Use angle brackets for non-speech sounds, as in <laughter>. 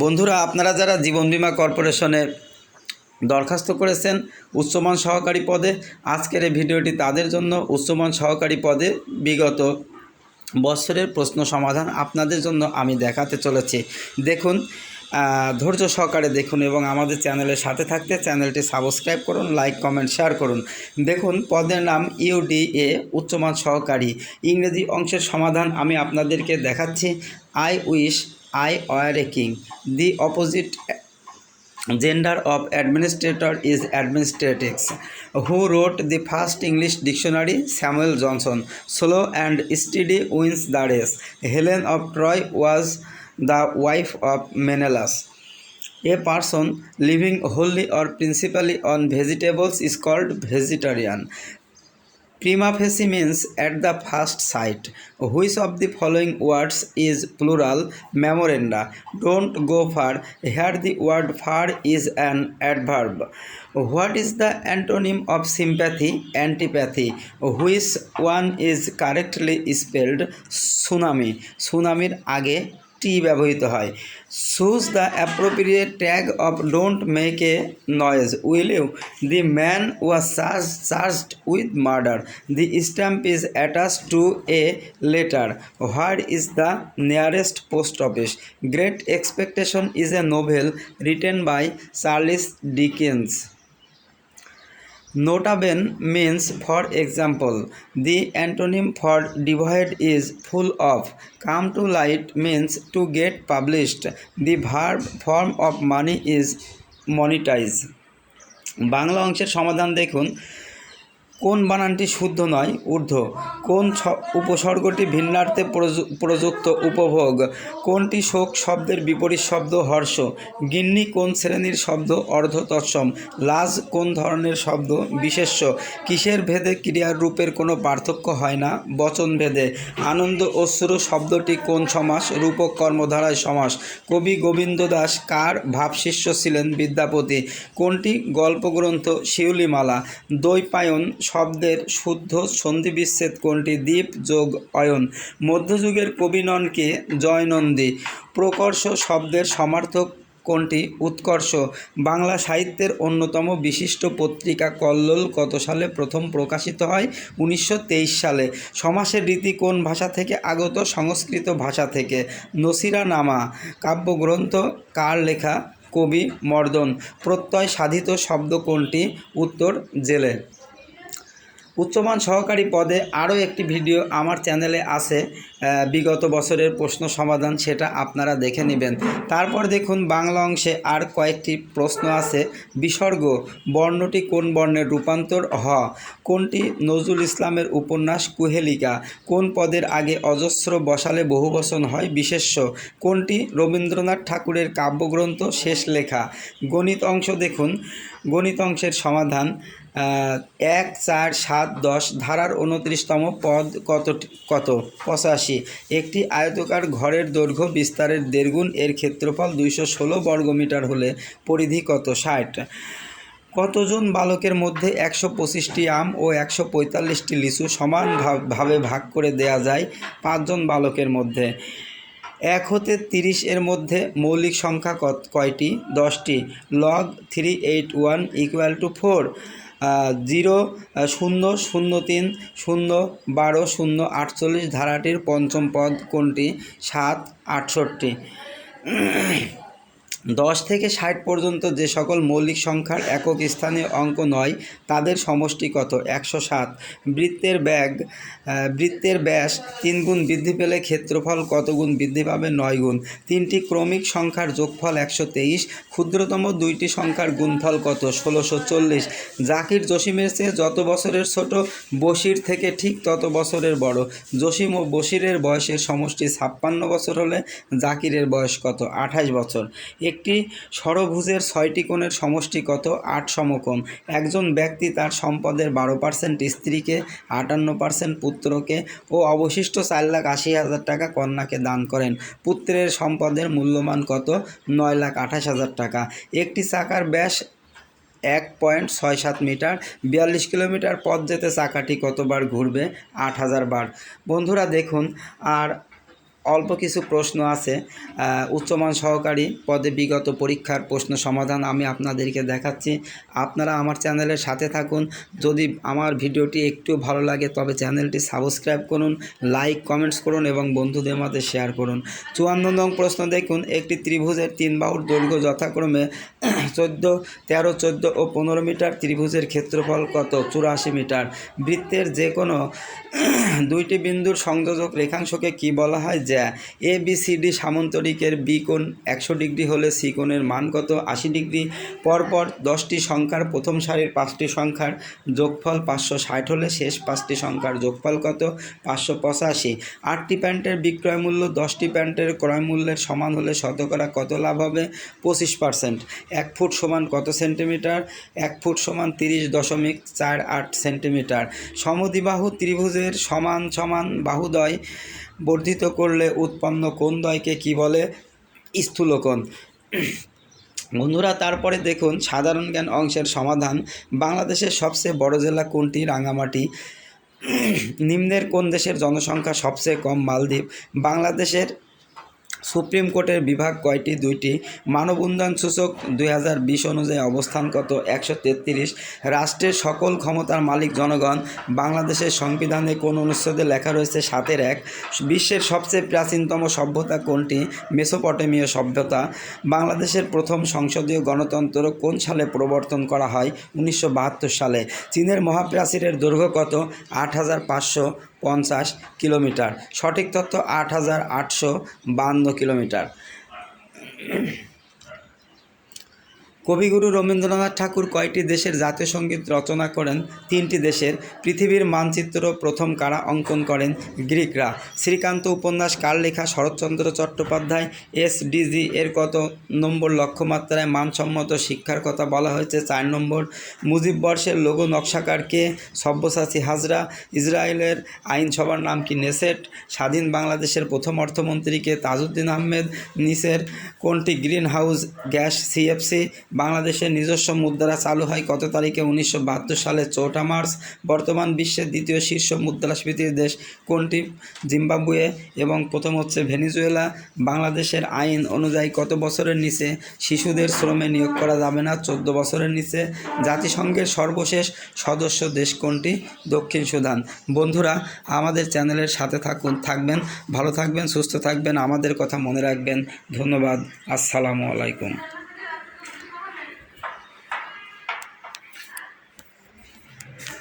বন্ধুরা আপনারা যারা জীবন বিমা কর্পোরেশনে দরখাস্ত করেছেন উচ্চমান সহকারী পদে আজকের এই ভিডিওটি তাদের জন্য উচ্চমান সহকারী পদে বিগত বছরের প্রশ্ন সমাধান আপনাদের জন্য আমি দেখাতে চলেছি দেখুন ধৈর্য সহকারে দেখুন এবং আমাদের চ্যানেলের সাথে থাকতে চ্যানেলটি সাবস্ক্রাইব করুন লাইক কমেন্ট শেয়ার করুন দেখুন পদের নাম ইউডিএ উচ্চমান সহকারী ইংরেজি অংশের সমাধান আমি আপনাদেরকে দেখাচ্ছি I wish I were a king. The opposite gender of administrator is administratrix. Who wrote the first English dictionary? Samuel Johnson. Slow and steady wins the race. Helen of Troy was the wife of Menelaus. A person living wholly or principally on vegetables is called vegetarian. Prima facie means at the first sight. Which of the following words is plural? Memoranda. Don't go far. Here the word far is an adverb. What is the antonym of sympathy? Antipathy. Which one is correctly spelled? Tsunami. Tsunami আগে টি ব্যবহৃত হয় choose the appropriate tag of don't make a noise will you the man was charge charged with murder the stamp is attach to a letter where is the nearest post office great expectation is a novel written by Charles Dickens nota bene means for example the antonym for divide is full of come to light means to get published the verb form of money is monetize Bangla অংশের সমাধান দেখুন কোন বানানটি শুদ্ধ নয় ঊর্ধ্ব কোন উপসর্গটি ভিন্নার্থে প্রযুক্ত উপভোগ কোনটি শোক শব্দের বিপরীত শব্দ হর্ষ গিন্নি কোন শ্রেণীর শব্দ অর্ধ তৎসম লাজ কোন ধরনের শব্দ বিশেষ্য কিসের ভেদে ক্রিয়ার রূপের কোনো পার্থক্য হয় না বচন ভেদে আনন্দ অশ্রু শব্দটি কোন সমাস রূপক কর্মধারায় সমাস কবি গোবিন্দ দাস কার ভাবশিষ্য ছিলেন বিদ্যাপতি কোনটি গল্পগ্রন্থ শিউলিমালা দৈপায়ন শব্দের শুদ্ধ সন্ধিবিচ্ছেদ কোনটি দ্বীপ যোগ অয়ন মধ্যযুগের কবিননকে জয়নন্দী প্রকর্ষ শব্দের সমার্থক কোনটি উৎকর্ষ বাংলা সাহিত্যের অন্যতম বিশিষ্ট পত্রিকা কল্লোল কত সালে প্রথম প্রকাশিত হয় উনিশশো সালে সমাসের রীতি কোন ভাষা থেকে আগত সংস্কৃত ভাষা থেকে নসিরা নামা কাব্যগ্রন্থ কার লেখা কবি মর্দন প্রত্যয় সাধিত শব্দ কোনটি উত্তর জেলে উচ্চমান সহকারী পদে আরও একটি ভিডিও আমার চ্যানেলে আছে বিগত বছরের প্রশ্ন সমাধান সেটা আপনারা দেখে নেবেন তারপর দেখুন বাংলা অংশে আর কয়েকটি প্রশ্ন আছে বিসর্গ বর্ণটি কোন বর্ণের রূপান্তর হ কোনটি নজরুল ইসলামের উপন্যাস কুহেলিকা কোন পদের আগে অজস্র বসালে বহুবচন হয় বিশেষ্য কোনটি রবীন্দ্রনাথ ঠাকুরের কাব্যগ্রন্থ শেষ লেখা গণিত অংশ দেখুন গণিত অংশের সমাধান এক চার সাত দশ ধারার উনত্রিশতম পদ কত কত পঁচাশি একটি আয়তকার ঘরের দৈর্ঘ্য বিস্তারের দেড়গুণ এর ক্ষেত্রফল দুইশো ষোলো বর্গমিটার হলে পরিধি কত ষাট কতজন বালকের মধ্যে একশো পঁচিশটি আম ও একশো পঁয়তাল্লিশটি লিচু সমানভাবে ভাগ করে দেয়া যায় পাঁচজন বালকের মধ্যে এক হতে তিরিশ এর মধ্যে মৌলিক সংখ্যা কয়টি দশটি log three eight one equal to four zero শূন্য শূন্য তিন শূন্য বারো শূন্য আটচল্লিশ ধারাটির পঞ্চম পদ কোনটি সাত আটষট্টি দশ থেকে ষাট পর্যন্ত যে সকল মৌলিক সংখ্যার একক স্থানীয় অঙ্ক নয় তাদের সমষ্টি কত একশো সাত বৃত্তের ব্যাগ বৃত্তের ব্যাস তিন গুণ বৃদ্ধি পেলে ক্ষেত্রফল কত গুণ বৃদ্ধি পাবে নয় গুণ তিনটি ক্রমিক সংখ্যার যোগফল একশো তেইশ ক্ষুদ্রতম দুইটি সংখ্যার গুণফল কত ষোলোশো চল্লিশ জাকির জসিমের চেয়ে যত বছরের ছোট বসির থেকে ঠিক তত বছরের বড় জসিম ও বসিরের বয়সের সমষ্টি ছাপ্পান্ন বছর হলে জাকিরের বয়স কত আঠাশ বছর একটি ষড়ভুজের ছয়টি কোণের সমষ্টি কত আট সমকোণ একজন ব্যক্তি তার সম্পদের বারো পার্সেন্ট স্ত্রীকে আটান্ন পার্সেন্ট পুত্রকে ও অবশিষ্ট চার লাখ আশি হাজার টাকা কন্যাকে দান করেন পুত্রের সম্পদের মূল্যমান কত নয় লাখ আঠাশ হাজার টাকা একটি চাকার ব্যাস এক পয়েন্ট ছয় সাত মিটার বিয়াল্লিশ কিলোমিটার পথ যেতে চাকাটি কতবার ঘুরবে আট হাজার বার বন্ধুরা দেখুন আর অল্প কিছু প্রশ্ন আছে উচ্চমান সহকারী পদে বিগত পরীক্ষার প্রশ্ন সমাধান আমি আপনাদেরকে দেখাচ্ছি আপনারা আমার চ্যানেলের সাথে থাকুন যদি আমার ভিডিওটি একটু ভালো লাগে তবে চ্যানেলটি সাবস্ক্রাইব করুন লাইক কমেন্টস করুন এবং বন্ধুদের মধ্যে শেয়ার করুন চুয়ান্ন নং প্রশ্ন দেখুন একটি ত্রিভুজের তিন বাহুর দৈর্ঘ্য যথাক্রমে <clears throat> চোদ্দো তেরো চোদ্দো ও পনেরো মিটার ত্রিভুজের ক্ষেত্রফল কত চুরাশি মিটার বৃত্তের যে কোনো <clears throat> দুইটি বিন্দুর সংযোজক রেখাংশকে কি বলা হয় যা এ বি সি ডি সামন্তরিকের বি কোণ একশো ডিগ্রি হলে সি কোণের মান কত আশি ডিগ্রি পরপর দশটি সংখ্যার প্রথম সারির পাঁচটি সংখ্যার যোগফল পাঁচশো ষাট হলে শেষ পাঁচটি সংখ্যার যোগফল কত পাঁচশো পঁচাশি আটটি প্যান্টের বিক্রয় মূল্য দশটি প্যান্টের ক্রয় মূল্যের সমান হলে শতকরা কত লাভ হবে পঁচিশ পার্সেন্ট এক ফুট সমান কত সেন্টিমিটার এক ফুট সমান তিরিশ দশমিক চার আট সেন্টিমিটার সমদিবাহু ত্রিভুজের সমান সমান বাহুদয় বর্ধিত করলে উৎপন্ন কোন দ্বয়কে কি বলে স্থূলকোণ বন্ধুরা তারপরে দেখুন সাধারণ জ্ঞান অংশের সমাধান বাংলাদেশের সবচেয়ে বড় জেলা কোনটি রাঙামাটি নিম্নের কোন দেশের জনসংখ্যা সবচেয়ে কম মালদ্বীপ বাংলাদেশের সুপ্রিম কোর্টের বিভাগ কয়টি দুইটি মানব উন্নয়ন সূচক দুই অনুযায়ী অবস্থানগত একশো তেত্রিশ রাষ্ট্রের সকল ক্ষমতার মালিক জনগণ বাংলাদেশের সংবিধানে কোন অনুচ্ছেদে লেখা রয়েছে সাতের এক বিশ্বের সবচেয়ে প্রাচীনতম সভ্যতা কোনটি মেসোপটেমীয় সভ্যতা বাংলাদেশের প্রথম সংসদীয় গণতন্ত্র কোন সালে প্রবর্তন করা হয় উনিশশো সালে চীনের মহাপ্রাচীরের দৈর্ঘ্য কত আট হাজার পাঁচশো পঞ্চাশ কিলোমিটার সঠিক তথ্য আট হাজার আটশো বাহান্ন কিলোমিটার কবিগুরু রবীন্দ্রনাথ ঠাকুর কয়টি দেশের জাতীয় সঙ্গীত রচনা করেন তিনটি দেশের পৃথিবীর মানচিত্র প্রথম কারা অঙ্কন করেন গ্রিকরা শ্রীকান্ত উপন্যাস কার লেখা শরৎচন্দ্র চট্টোপাধ্যায় এসডিজি এর কত নম্বর লক্ষ্যমাত্রায় মানসম্মত শিক্ষার কথা বলা হয়েছে চার নম্বর মুজিব বর্ষের নকশাকার নকশাকারকে সব্যসাচী হাজরা ইসরায়েলের আইনসভার নাম কি নেসেট স্বাধীন বাংলাদেশের প্রথম অর্থমন্ত্রীকে তাজউদ্দিন আহমেদ নিসের কোনটি গ্রিন হাউস গ্যাস সিএফসি বাংলাদেশের নিজস্ব মুদ্রা চালু হয় কত তারিখে উনিশশো সালে চৌঠা মার্চ বর্তমান বিশ্বের দ্বিতীয় শীর্ষ মুদ্রাস্ফীতির দেশ কোনটি জিম্বাবুয়ে এবং প্রথম হচ্ছে ভেনিজুয়েলা বাংলাদেশের আইন অনুযায়ী কত বছরের নিচে শিশুদের শ্রমে নিয়োগ করা যাবে না চোদ্দ বছরের নিচে জাতিসংঘের সর্বশেষ সদস্য দেশ কোনটি দক্ষিণ সুদান বন্ধুরা আমাদের চ্যানেলের সাথে থাকুন থাকবেন ভালো থাকবেন সুস্থ থাকবেন আমাদের কথা মনে রাখবেন ধন্যবাদ আসসালামু আলাইকুম